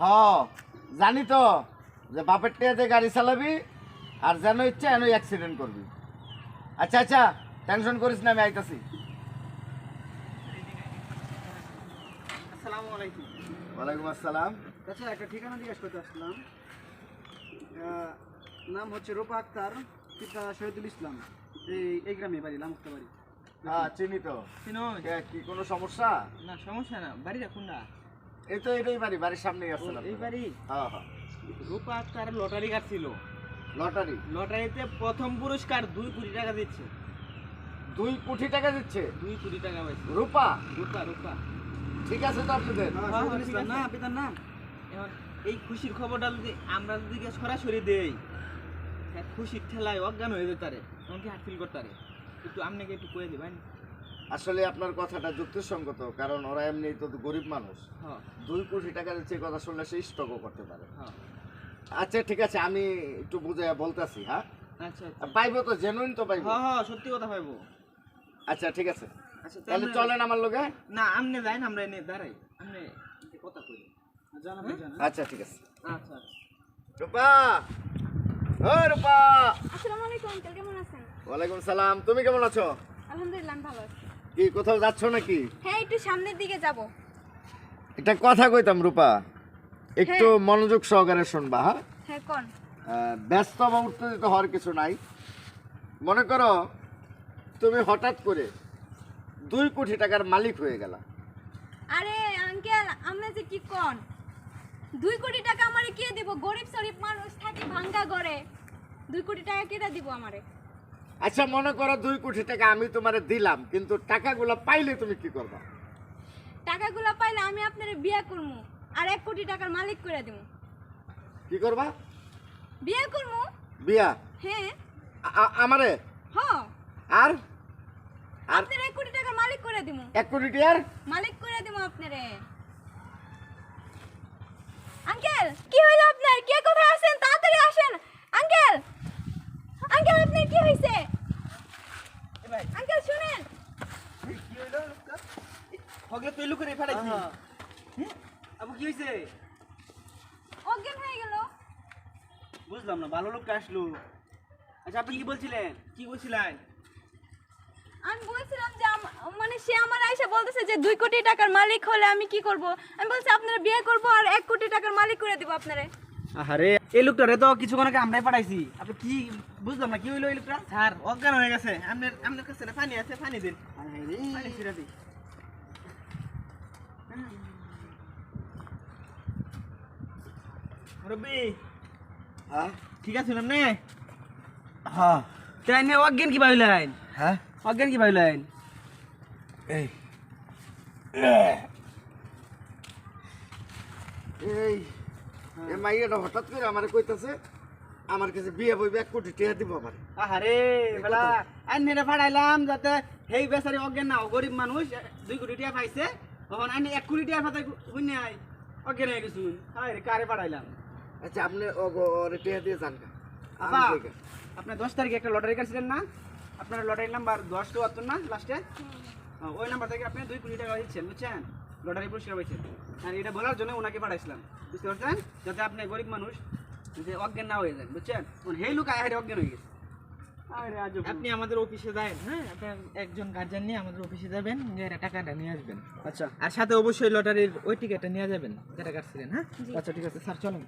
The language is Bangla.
হ জানি তো যে বাপের টেয়াতে গাড়ি চালাবি আর যেন ইচ্ছা এন অ্যাক্সিডেন্ট করবি। আচ্ছা আচ্ছা টেনশন করিস না আমি আইতাছি। আসসালামু আলাইকুম। ওয়ালাইকুম আসসালাম। আচ্ছা একটা ঠিকানা জিজ্ঞেস করতে আসলাম। নাম হচ্ছে রূপা আক্তার পিতা শহীদুল ইসলাম। এই এই গ্রামে বাড়ি লামুক্তা বাড়ি। হ্যাঁ চিনি তো। চিনো কে, কি কোনো সমস্যা? না সমস্যা না বাড়ি রাখুন না এই তো এটাই বাড়ি বাড়ির সামনেই আসছে এই বাড়ি? হ্যাঁ হ্যাঁ। রূপা আক্তার লটারি কাটছিল। লটারি? লটারিতে প্রথম পুরস্কার দুই কোটি টাকা দিচ্ছে। দুই কোটি টাকা দিচ্ছে? দুই কোটি টাকা পাইছে। রূপা? রূপা রূপা। ঠিক আছে তো আপনাদের? হ্যাঁ, হ্যাঁ, আছে। না পিতার নাম। এই খুশির খবরটা যদি আমরা যদি কে সরাসরি দেই হ্যাঁ, খুশির ঠেলায় অজ্ঞান হয়ে যেতে পারে এমনকি হার্ট ফিল করতে পারে একটু আপনাকে একটু কয়ে দিবেন। আসলে আপনার কথাটা যুক্তিসঙ্গত কারণ ওরা এমনি তো গরিব মানুষ। হ্যাঁ। দুই কোটি টাকার যে কথা শুনলে সে স্টকও করতে পারে। হ্যাঁ। আচ্ছা ঠিক আছে আমি একটু বুঝে বলতেছি হ্যাঁ? আচ্ছা আচ্ছা। পাইবো তো জেনুইন তো পাইবো? হ্যাঁ হ্যাঁ সত্যি কথা পাইবো। আচ্ছা ঠিক আছে। আচ্ছা তাহলে চলেন আমার লোকে না আমনে যাই আমরা এনে দাঁড়াই। আমনে কথা কই। আচ্ছা ঠিক আছে। আচ্ছা আচ্ছা। রূপা! ও রূপা! আসসালামু আলাইকুম কেমন আছেন? ওয়ালাইকুম সালাম তুমি কেমন আছো? আলহামদুলিল্লাহ ভালো আছি। কি কোথাও যাচ্ছ নাকি? হ্যাঁ একটু সামনের দিকে যাব। একটা কথা কইতাম রূপা। একটু মনোযোগ সহকারে শুনবা হ্যাঁ? হ্যাঁ কোন? ব্যস্ত বা উত্তেজিত হওয়ার কিছু নাই। মনে করো তুমি হঠাৎ করে দুই কোটি টাকার মালিক হয়ে গেলা। আরে আঙ্কেল আমরা যে কি কোন? দুই কোটি টাকা আমারে কে দিব? গরিব শরীফ মানুষ থাকি ভাঙ্গা ঘরে। দুই কোটি টাকা কেটে দিব আমারে? আচ্ছা মনে করো দুই কোটি টাকা আমি তোমারে দিলাম কিন্তু টাকাগুলো পাইলে তুমি কি করবা? টাকাগুলো পাইলে আমি আপনারে বিয়ে করব আর এক কোটি টাকার মালিক করে দিব কি করবা? বিয়ে করব বিয়া? হ্যাঁ। আমারে? হ। আর? আর? আপনার এক কোটি টাকার মালিক করে দিব এক কোটি টিয়ার মালিক করে দিব আপনারে। আঙ্কেল কি হইল আপনার? কে কোথায় আছেন তাড়াতাড়ি আসেন আঙ্কেল আঙ্কেল আপনার কি হইছে আঙ্কেল শুনেন কি হইল হগলে তুই লুকে রে ফেলাইছি। হুম? আবু কি হইছে? অজ্ঞান হয়ে গেল। বুঝলাম না ভালো লোকটা আসলো। আচ্ছা আপনি কি বলছিলেন? কি কইছিলেন আমি বলছিলাম যে আম- মানে সে আমার আইসা বলতেছে যে দুই কোটি টাকার মালিক হলে আমি কি করব? আমি বলছি আপনারা বিয়ে করব আর এক কোটি টাকার মালিক করে দিব আপনারে। আরে এই লোকটারে তো কিছুক্ষণ আগে আমরাই পাঠাইছি। আপনি কি বুঝলাম না কি হইল এই লোকটা? স্যার অজ্ঞান হয়ে গেছে। আপনার আপনার কাছে না পানি আছে পানি দিন। পানি ছিড়া দিন রবি হ্যাঁ? ঠিক আছে না? হ্যাঁ। তাই নিয়ে অজ্ঞান কি ভাবিলেন হ্যাঁ? অজ্ঞান কি ভাবিলেন এই। এই মাইয়াটা হঠাৎ করে আমারে কইতাছে আমার কাছে বিয়ে বইবে এক কোটি টাকা দিব আমার। আহারে বেলা। আইনে ফাড়াইলাম যাতে সেই বেচারি অজ্ঞান না গরিব মানুষ দুই কোটি টাকা পাইছে। তখন আইনে এক কোটি টাকা ফাতাই শুনে আই অজ্ঞান হয়ে গেছুন হায় রে কারে ফাড়াইলাম আচ্ছা আপনি ওরে টাকা দিয়ে যান আপা আপনার দশ তারিখে একটা লটারি কাটছিলেন না? আপনার লটারি নাম্বার দশ চুয়াত্তর না লাস্টে ওই নাম্বার থেকে আপনি দুই কোটি টাকা দিচ্ছেন বুঝছেন? লটারি পুরস্কার পাইছেন আর এটা বলার জন্য ওনাকে পাঠাইছিলাম বুঝতে পারছেন? যাতে আপনি গরিব মানুষ যে অজ্ঞান না হয়ে যান বুঝছেন? সেই লোক আয় অজ্ঞান হয়ে গেছে। আপনি আমাদের অফিসে যাবেন হ্যাঁ? আপনার একজন গার্জিয়ান নিয়ে আমাদের অফিসে যাবেন গিয়ে টাকাটা নিয়ে আসবেন। আচ্ছা। আর সাথে অবশ্যই লটারির ওই টিকিটটা নিয়ে যাবেন যেটা কাটছিলেন হ্যাঁ? আচ্ছা ঠিক আছে। স্যার চলুন।